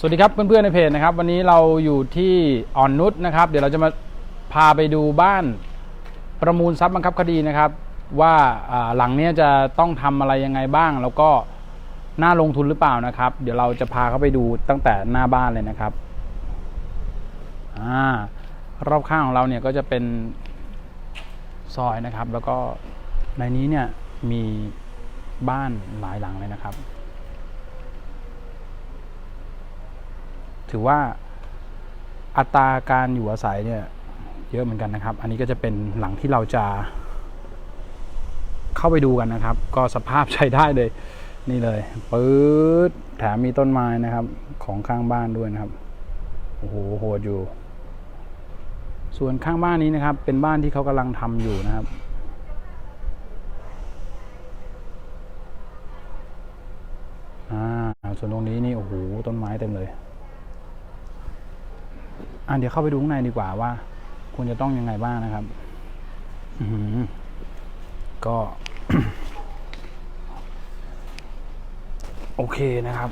สวัสดีครับเพื่อนๆในเพจนะครับ วันนี้เราอยู่ที่อ่อนนุชนะครับ เดี๋ยวเราจะมาพาไปดูบ้านประมูลทรัพย์บังคับคดีนะครับ ว่าหลังนี้จะต้องทำอะไรยังไงบ้าง แล้วก็น่าลงทุนหรือเปล่านะครับ เดี๋ยวเราจะพาเขาไปดูตั้งแต่หน้าบ้านเลยนะครับอ่ารอบข้างของเราเนี่ยก็จะเป็นซอยนะครับ แล้วก็ในนี้เนี่ยมีบ้านหลายหลังเลยนะครับ ถือว่าอัตราการอยู่อาศัยเนี่ยเยอะเหมือนกันนะครับ อันนี้ก็จะเป็นหลังที่เราจะ เข้าไปดูกันนะครับ ก็สภาพใช้ได้เลย นี่เลยปื๊ดแถมมีต้นไม้นะครับ ของข้างบ้านด้วยนะครับ โอ้โหโหดอยู่ ส่วนข้างบ้านนี้นะครับ เป็นบ้านที่เขากำลังทำอยู่นะครับอ่าส่วนตรงนี้นี่โอ้โหต้นไม้เต็มเลย อะเดี๋ยวเข้าไปดูข้างในดีกว่าว่าคุณจะต้องยังไงบ้างนะครับอือหือก็ โอเคนะครับ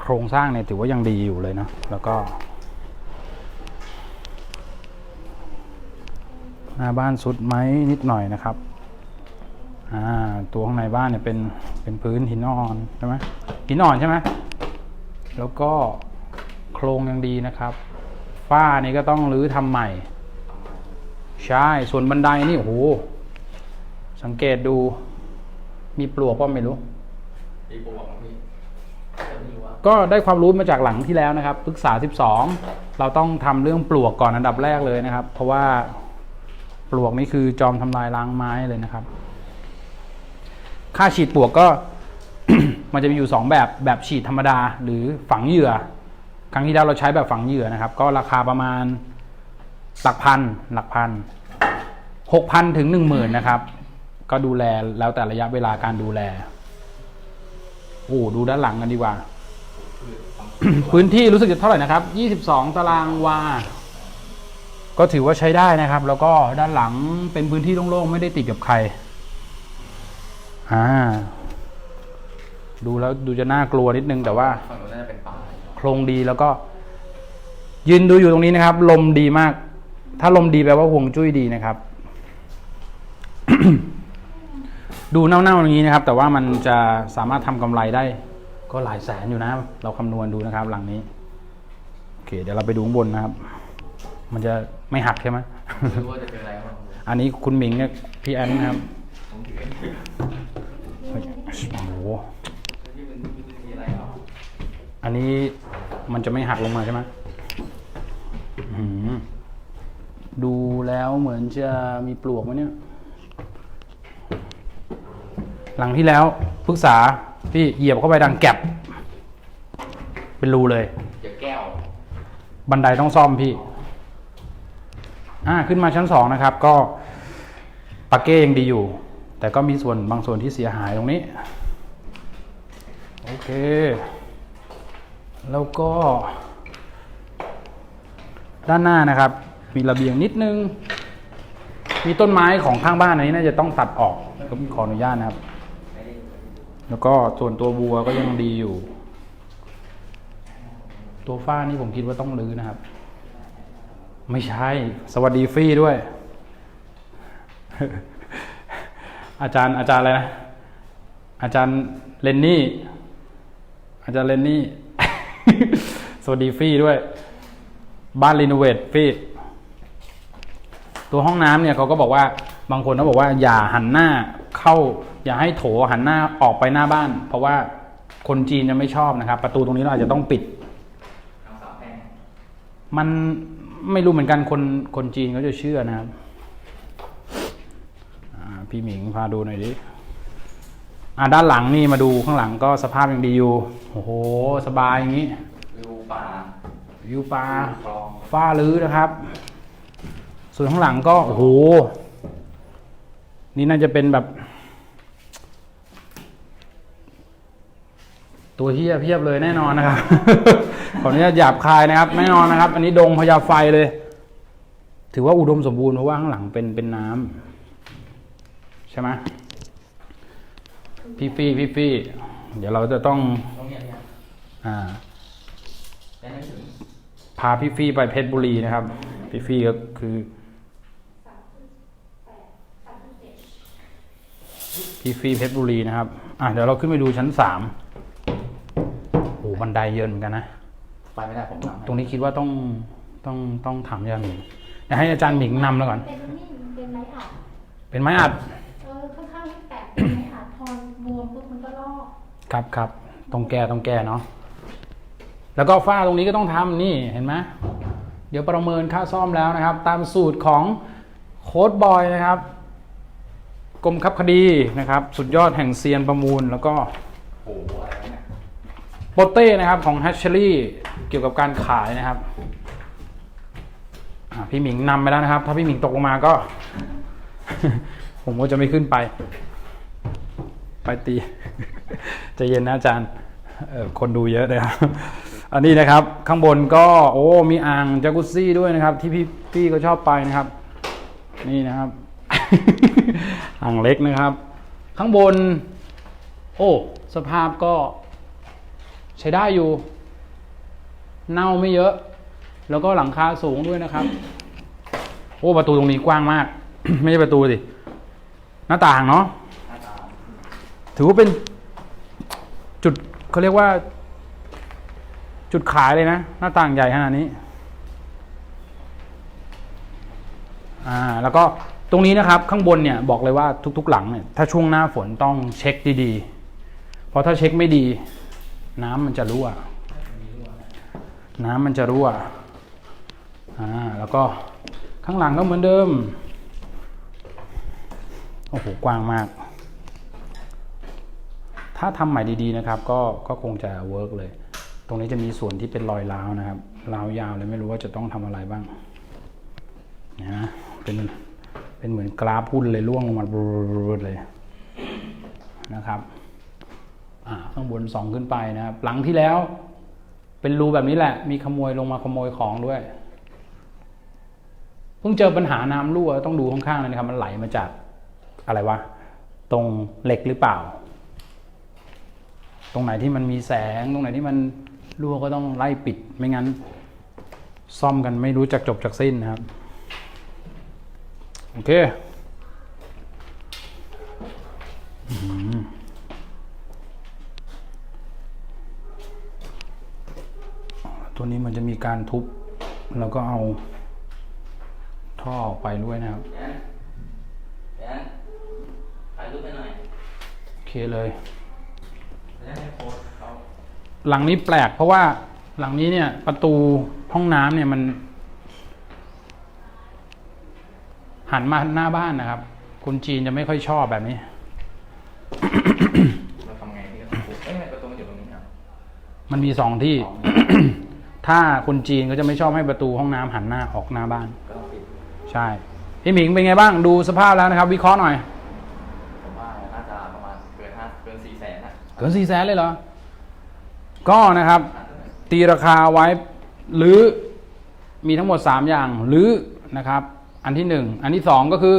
โครงสร้างเนี่ยถือว่ายังดีอยู่เลยนะ แล้วก็ หน้าบ้านสุดไหมนิดหน่อยนะครับ อ่าตัวข้างในบ้านเนี่ยเป็นเป็นพื้นหินอ่อนใช่ไหมหินอ่อนใช่ไหมแล้วก็โครงยังดีนะครับ ฝ้านี่ก็ต้องรื้อทำใหม่ ใช่ส่วนบันไดนี่โอ้โหสังเกตดูมีปลวกก็ไม่รู้ตีปวกพี่แต่ไม่รู้ว่าก็ได้ความรู้มาจากหลังที่แล้วนะครับปรึกษา 12 เราต้องทำเรื่องปลวกก่อนอันดับแรกเลยนะครับ เพราะว่าปลวกนี่คือจอมทำลายล้างไม้เลยนะครับ ค่าฉีดปลวกก็ มันจะมีอยู่ 2 แบบแบบฉีดธรรมดา หรือฝังเหยื่อ ครั้งที่แล้วเราใช้แบบฝังเหยื่อนะครับ ก็ราคาประมาณหลักพันหลักพันหกพันถึงหนึ่งหมื่นนะครับ ก็ดูแลแล้วแต่ระยะเวลาการดูแลโอ้ดูด้านหลังกันดีกว่า พื้นที่รู้สึกจะเท่าไหร่นะครับ22ตารางวา ก็ถือว่าใช้ได้นะครับ แล้วก็ด้านหลังเป็นพื้นที่โล่งๆไม่ได้ติดกับใคร อ่า ดูแล้วดูจะน่ากลัวนิดนึงแต่ว่าฝั่งนู้นน่าจะเป็นป่าโครงดีแล้วก็ ยืนดูอยู่ตรงนี้นะครับ ลมดีมาก ถ้าลมดีแปลว่าห่วงจุ้ยดีนะครับ ดูเน่าๆอย่างนี้นะครับ แต่ว่ามันจะสามารถทำกำไรได้ ก็หลายแสนอยู่นะ เราคำนวณดูนะครับ หลังนี้โอเค เดี๋ยวเราไปดูข้างบนนะครับ มันจะไม่หักใช่ไหมไม่รู้ว่าจะเป็นอะไรบ้างอันนี้คุณหมิงเนี่ยพี่แอนนะครับผมถือเฮ้ย โอ้โหที่มันมีอะไรเนาะอันนี้มันจะไม่หักลงมาใช่ไหมอื้อหือดูแล้วเหมือนจะมีปลวกไหมเนี่ย หลังที่แล้วปรึกษาพี่เหยียบเข้าไปดังแก็บ เป็นรูเลยเดี๋ยวแก้วบันไดต้องซ่อมพี่ อ่าขึ้นมาชั้นสองนะครับ ก็ปากเก้ยังดีอยู่ แต่ก็มีส่วนบางส่วนที่เสียหายตรงนี้ โอเค แล้วก็ ด้านหน้านะครับ มีระเบียงนิดนึง มีต้นไม้ของข้างบ้านอันนี้น่าจะต้องตัดออกก็ขออนุญาตนะครับ แล้วก็ส่วนตัวบัวก็ยังดีอยู่ ตัวฝ้านี่ผมคิดว่าต้องรื้อนะครับ ไม่ใช่ สวัสดีฟรีด้วย อาจารย์อาจารย์อะไรนะ อาจารย์เลนนี่ อาจารย์เลนนี่ สวัสดีฟรีด้วย บ้านรีโนเวทฟรีตัวห้องน้ำเนี่ยเขาก็บอกว่าบางคนเขาบอกว่า อย่าหันหน้าเข้า อย่าให้โถหันหน้าออกไปหน้าบ้าน เพราะว่าคนจีนจะไม่ชอบนะครับ ประตูตรงนี้เราอาจจะต้องปิดทางสามแพร่งมันไม่รู้เหมือนกันคนคนจีนเขาจะเชื่อนะครับอ่า พี่หมิงพาดูหน่อยดิอ่าด้านหลังนี่มาดูข้างหลังก็สภาพยังดีอยู่ โอ้โห สบายอย่างนี้วิวป่าวิวปลาฟ้าลื้อนะครับ ส่วนข้างหลังก็โอ้โห นี่น่าจะเป็นแบบ ตัวเฮียเพียบเลยแน่นอนนะครับ ขออนุญาตหยาบคายนะครับ แน่นอนนะครับ อันนี้ดงพญาไฟเลย ถือว่าอุดมสมบูรณ์เพราะว่าข้างหลังเป็นเป็นน้ำ ใช่ไหมพี่ฟี่พี่ฟี่ เดี๋ยวเราจะต้องตรงเนี้ยเนี่ยอ่าแต่ไม่ถึงพาพี่ฟี่ไปเพชรบุรีนะครับ พี่ฟี่ก็คือ พี่ฟี่เพชรบุรีนะครับ อะเดี๋ยวเราขึ้นไปดูชั้นสามโอ้บันไดเยอะเหมือนกันนะไปไม่ได้ผมทำให้ตรงนี้คิดว่าต้องต้องต้องถามอาจารย์หมิงเดี๋ยวให้อาจารย์หมิงนำแล้วก่อน เป็นนี่เป็นไม้อัดเป็นไม้อัดเออค่อน ข้างที่แตกเป็นไม้อัดพอบวมปุ๊บมันก็ลอกครับครับต้องแก้ต้องแก้เนาะแล้วก็ฝ้าตรงนี้ก็ต้องทำนี่เห็นไหมเดี๋ยวประเมินค่าซ่อมแล้วนะครับ ตามสูตรของโค้ดบอยนะครับกรมคับคดีนะครับ สุดยอดแห่งเซียนประมูลแล้วก็โอ้โหโปเต้นะครับของ h a t c h e r y เกี่ยวกับการขายนะครับพี่หมิงนำไปแล้วนะครับ ถ้าพี่หมิงตกลงมาก็ ผมก็จะไม่ขึ้นไป ไปตีจะเย็นนะอาจารย์คนดูเยอะเลยครับอันนี้นะครับข้างบนก็โอ้มีอ่างจากุซซี่ด้วยนะครับ ที่พี่พี่ก็ชอบไปนะครับ นี่นะครับ อ่างเล็กนะครับ ข้างบน โอ้สภาพก็ ใช้ได้อยู่ เน่าไม่เยอะ แล้วก็หลังคาสูงด้วยนะครับ โอ้ประตูตรงนี้กว้างมาก ไม่ใช่ประตูสิหน้าต่างเนาะ ถือว่าเป็นจุดเขาเรียกว่า จุดขายเลยนะ หน้าต่างใหญ่ขนาดนี้อ่าแล้วก็ตรงนี้นะครับข้างบนเนี่ยบอกเลยว่าทุก ๆ หลังเนี่ยถ้าช่วงหน้าฝนต้องเช็คดีๆ เพราะถ้าเช็คไม่ดี น้ำมันจะรั่ว น้ำมันจะรั่วอ่าแล้วก็ข้างหลังก็เหมือนเดิมโอ้โหกว้างมาก ถ้าทำใหม่ดีๆนะครับ ก็ก็คงจะเวิร์กเลย ตรงนี้จะมีส่วนที่เป็นรอยร้าวนะครับร้าวยาวเลยไม่รู้ว่าจะต้องทำอะไรบ้างนะเป็นเป็นเหมือนกราฟหุ้นเลยร่วงลงมาบูดเลยนะครับอ่าข้างบนสองขึ้นไปนะครับ หลังที่แล้ว เป็นรูแบบนี้แหละ มีขโมยลงมาขโมยของด้วยเพิ่งเจอปัญหาน้ำรั่วต้องดูข้างๆเลยนะครับ มันไหลมาจากอะไรวะตรงเหล็กหรือเปล่า ตรงไหนที่มันมีแสง ตรงไหนที่มันรั่วก็ต้องไล่ปิด ไม่งั้น ซ่อมกันไม่รู้จักจบจากสิ้นนะครับ โอเคอื้อหือตัวนี้มันจะมีการทุบ แล้วก็เอาท่อออกไปด้วยนะครับแอนแอนถ่ายรูปไปหน่อยโอเคเลย แล้วให้โค้ดเขา หลังนี้แปลกเพราะว่าหลังนี้เนี่ย ประตูห้องน้ำเนี่ยมัน หันมาหน้าบ้านนะครับ คนจีนจะไม่ค่อยชอบแบบนี้ เราทำไงที่จะถูกเอ้ยทำไมประตูมันอยู่ตรงนี้อะมันมีสองที่สองถ้าคนจีนก็จะไม่ชอบให้ประตูห้องน้ำหันหน้าออกหน้าบ้าน ก็ต้องปิดใช่พี่หมิงเป็นไงบ้างดูสภาพแล้วนะครับ วิเคราะห์หน่อย ผมว่าน่าจะประมาณเกินห้าเกินสี่แสนอะเกินสี่แสนเลยเหรอ ก็นะครับ ตีราคาไว้หรือมีทั้งหมด 3 อย่างหรือนะครับ อันที่ 1 อันที่ 2 ก็คือ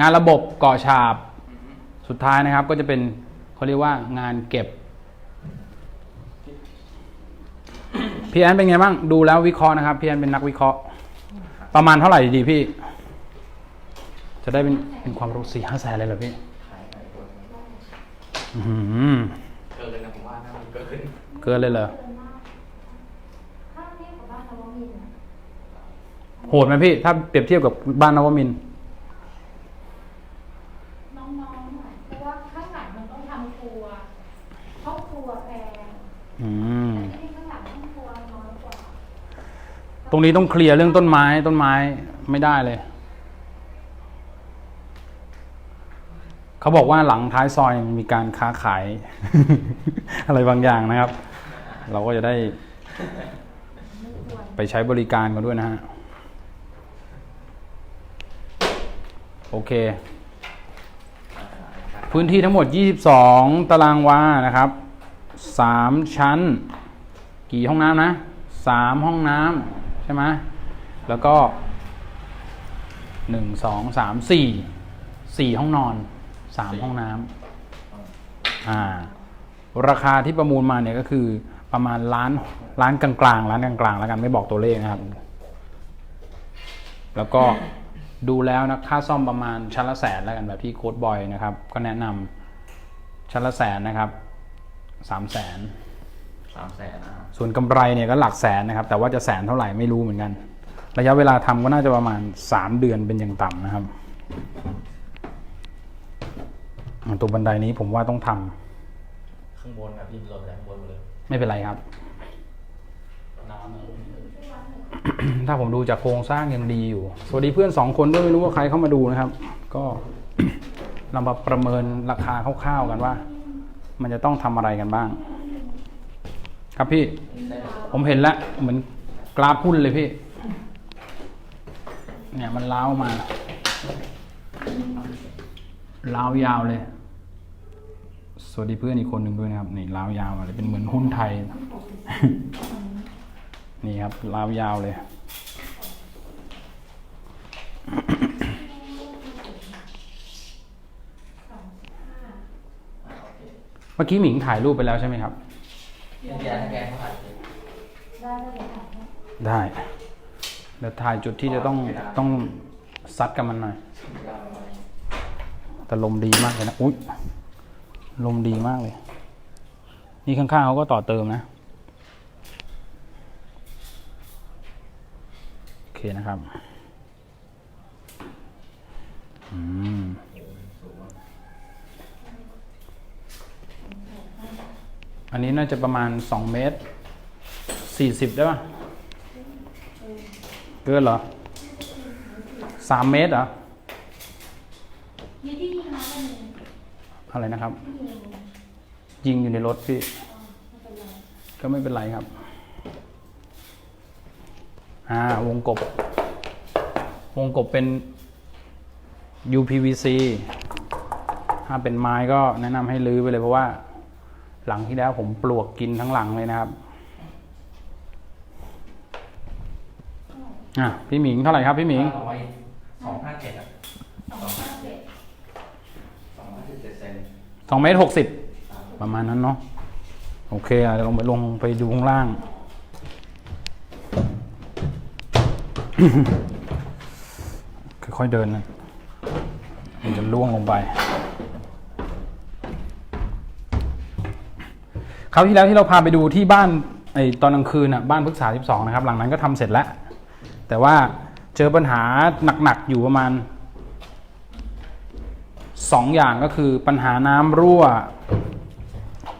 งานระบบก่อฉาบ สุดท้ายนะครับก็จะเป็นเขาเรียกว่างานเก็บพี่แอนเป็นไงบ้างดูแล้ววิเคราะห์นะครับพี่แอนเป็นนักวิเคราะห์ ประมาณเท่าไหร่ดีพี่ จะได้เป็นเป็นความรู้สี่ห้าแสนเลยเหรอพี่ เกินเลยเหรอเกินมากถ้าเทียบกับบ้านนวมินทร์อะโหดไหมพี่ ถ้าเปรียบเทียบกับบ้านนวมินทร์น้องๆหน่อยเพราะว่าข้างหลังมันต้องทำครัวห้องครัวแพงอืมแต่ที่นี่ข้างหลังห้องครัวน้อยกว่า ตรงนี้ต้องเคลียร์เรื่องต้นไม้ต้นไม้ไม่ได้เลย เขาบอกว่าหลังท้ายซอยมันมีการค้าขาย อะไรบางอย่างนะครับ เราก็จะได้ไปใช้บริการกันด้วยนะฮะ โอเค พื้นที่ทั้งหมด 22 ตารางวานะครับ 3 ชั้น กี่ห้องน้ำนะ 3 ห้องน้ำใช่ไหมแล้วก็ 1 2 3 4 4 ห้องนอนสามห้องน้ำอ่าราคาที่ประมูลมาเนี่ยก็คือ ประมาณล้านล้านกลางๆล้านกลางๆแล้วกันไม่บอกตัวเลขนะครับ แล้วก็ดูแล้วนะค่าซ่อมประมาณชั้นละแสนแล้วกันแบบที่โค้ดบอยนะครับ ก็แนะนำชั้นละแสนนะครับสามแสนสามแสนนะครับส่วนกำไรเนี่ยก็หลักแสนนะครับ แต่ว่าจะแสนเท่าไหร่ไม่รู้เหมือนกัน ระยะเวลาทำก็น่าจะประมาณ3เดือนเป็นอย่างต่ำนะครับอ่าตัวบันไดนี้ผมว่าต้องทำข้างบนครับพี่ลงไปข้างบนหมดเลย ไม่เป็นไรครับ ถ้าผมดูจากโครงสร้างยังดีอยู่ สวัสดีเพื่อนสองคนด้วยไม่รู้ว่าใครเข้ามาดูนะครับ ก็เรามาประเมินราคาคร่าวๆกันว่า มันจะต้องทำอะไรกันบ้าง ครับพี่ ผมเห็นแล้วเหมือนกราฟหุ้นเลยพี่ เนี่ยมันล้าวมาล้าวยาวเลย สวัสดีเพื่อนอีกคนหนึ่งด้วยนะครับนี่ล้าวยาวมาเลยเป็นเหมือนหุ้นไทย นี่ครับล้าวยาวเลย เมื่อกี้หมิงถ่ายรูปไปแล้วใช่ไหมครับเดี๋ยวให้แกเขาถ่ายเลยได้ได้เลยค่ะได้เดี๋ยวถ่ายจุดที่จะต้องต้องซัดกับมันหน่อยแต่ลมดีมากเลยนะ อุ้ย ลมดีมากเลย นี่ข้างๆเขาก็ต่อเติมนะ โอเคนะครับ อืมอันนี้น่าจะประมาณสองเมตรสี่สิบได้ป่ะ เกินเหรอสามเมตรเหรอ ยี่ที่ยิงมาเป็น อะไรนะครับยิงยิงอยู่ในรถพี่ไม่เป็นไรก็ไม่เป็นไรครับ อ่าวงกบ วงกบเป็น UPVC ถ้าเป็นไม้ก็แนะนำให้รื้อไปเลยเพราะว่า หลังที่แล้วผมปลวกกินทั้งหลังเลยนะครับ อะพี่หมิงเท่าไหร่ครับพี่หมิง สองร้อยสองห้าเจ็ดอะ สองห้าเจ็ด สองห้าสิบเจ็ดเซน สองเมตรหกสิบประมาณนั้นเนาะโอเคอะเดี๋ยวลงไปลงไปดูข้างล่าง ค่อยๆเดินนะมันจะล่วงลงไป คราวที่แล้วที่เราพาไปดูที่บ้านไอตอนกลางคืนน่ะบ้านพฤกษา 12 นะครับ หลังนั้นก็ทำเสร็จแล้ว แต่ว่าเจอปัญหาหนักๆอยู่ประมาณ สองอย่างก็คือปัญหาน้ำรั่ว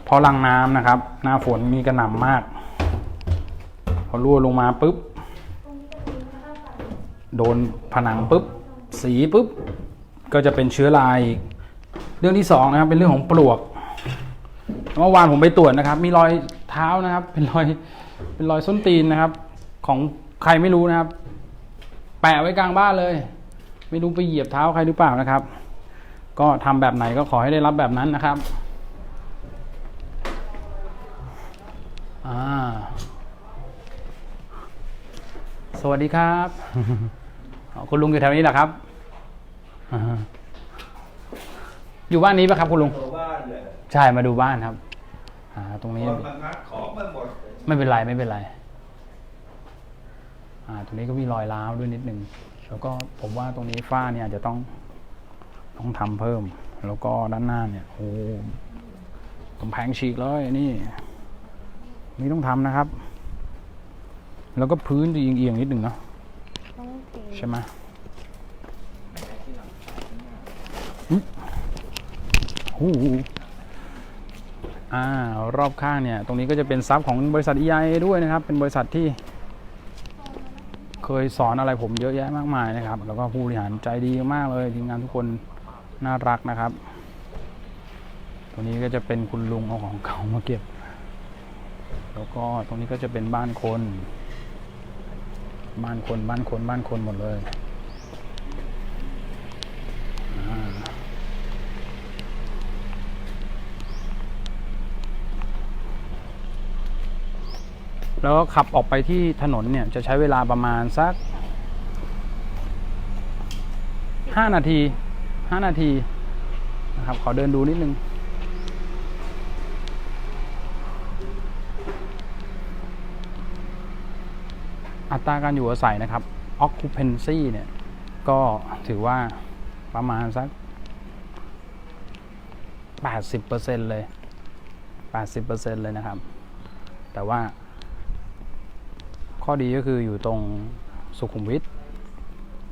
เพราะรังน้ำนะครับ หน้าฝนมีกระหน่ำมาก พอรั่วลงมาปุ๊บ โดนผนังปุ๊บ สีปุ๊บ ก็จะเป็นเชื้อราอีกเรื่องที่สองนะครับเป็นเรื่องของปลวกเมื่อวานผมไปตรวจนะครับ มีรอยเท้านะครับ เป็นรอยเป็นรอยส้นตีนนะครับ ของใครไม่รู้นะครับ แปะไว้กลางบ้านเลย ไม่รู้ไปเหยียบเท้าใครหรือเปล่านะครับ ก็ทำแบบไหนก็ขอให้ได้รับแบบนั้นนะครับสวัสดีครับ คุณลุงอยู่แถวนี้เหรอครับ อยู่บ้านนี้ปะครับ คุณลุงตัวบ้ายใช่มาดูบ้านครับอตรงนี้ไม่เป็นไรไม่เป็นไรอ่าตรงนี้ก็มีรอยร้าวด้วยนิดนึงแล้วก็ผมว่าตรงนี้ฝ้าเนี่ยจะต้อง ต้องทำเพิ่ม แล้วก็ด้านหน้าเนี่ยโอ้กำแพงฉีกเลยนี่นี่ต้องทำนะครับ แล้วก็พื้นจะเอียงๆนิดนึงเนาะต้องเทใช่ไหมอุ๊ยโอ้โหอ่ารอบข้างเนี่ย ตรงนี้ก็จะเป็นซับของบริษัท EI ด้วยนะครับ เป็นบริษัทที่ เคยสอนอะไรผมเยอะแยะมากมายนะครับ แล้วก็ผู้บริหารใจดีมากเลยทีมงานทุกคน น่ารักนะครับ ตรงนี้ก็จะเป็นคุณลุงเอาของเก่ามาเก็บ แล้วก็ตรงนี้ก็จะเป็นบ้านคน บ้านคนบ้านคนบ้านคนหมดเลยแล้วก็ขับออกไปที่ถนนเนี่ยจะใช้เวลาประมาณสักห้านาที ห้านาทีนะครับ ขอเดินดูนิดนึง อัตราการอยู่อาศัยนะครับ occupancy เนี่ย ก็ถือว่าประมาณสัก 80%เลย 80%เลยนะครับ แต่ว่า ข้อดีก็คืออยู่ตรงสุขุมวิท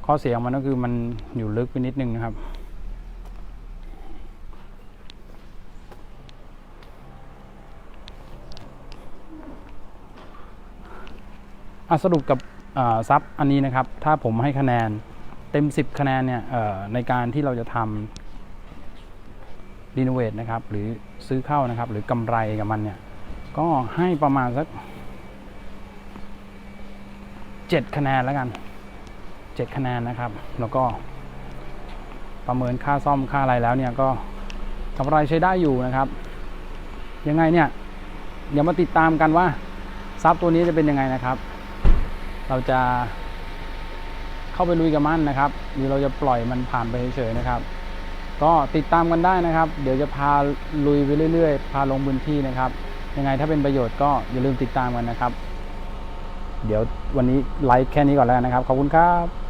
ข้อเสียของมันก็คือมันอยู่ลึกไปนิดนึงนะครับ สรุปกับซับอันนี้นะครับ ถ้าผมให้คะแนนเต็ม 10 คะแนนเนี่ยในการที่เราจะทำรีโนเวทนะครับ หรือซื้อเข้านะครับ หรือกำไรกับมันเนี่ย ก็ให้ประมาณสัก 7 คะแนนแล้วกัน 7 คะแนนนะครับ แล้วก็ประเมินค่าซ่อมค่าอะไรแล้วเนี่ยก็กำไรใช้ได้อยู่นะครับ ยังไงเนี่ยเดี๋ยวมาติดตามกันว่าซับตัวนี้จะเป็นยังไงนะครับ เราจะเข้าไปลุยกับมันนะครับ หรือเราจะปล่อยมันผ่านไปเฉยๆนะครับ ก็ติดตามกันได้นะครับ เดี๋ยวจะพาลุยไปเรื่อยๆ พาลงพื้นที่นะครับ ยังไงถ้าเป็นประโยชน์ก็อย่าลืมติดตามกันนะครับ เดี๋ยววันนี้ไลฟ์แค่นี้ก่อนแล้วนะครับ ขอบคุณครับ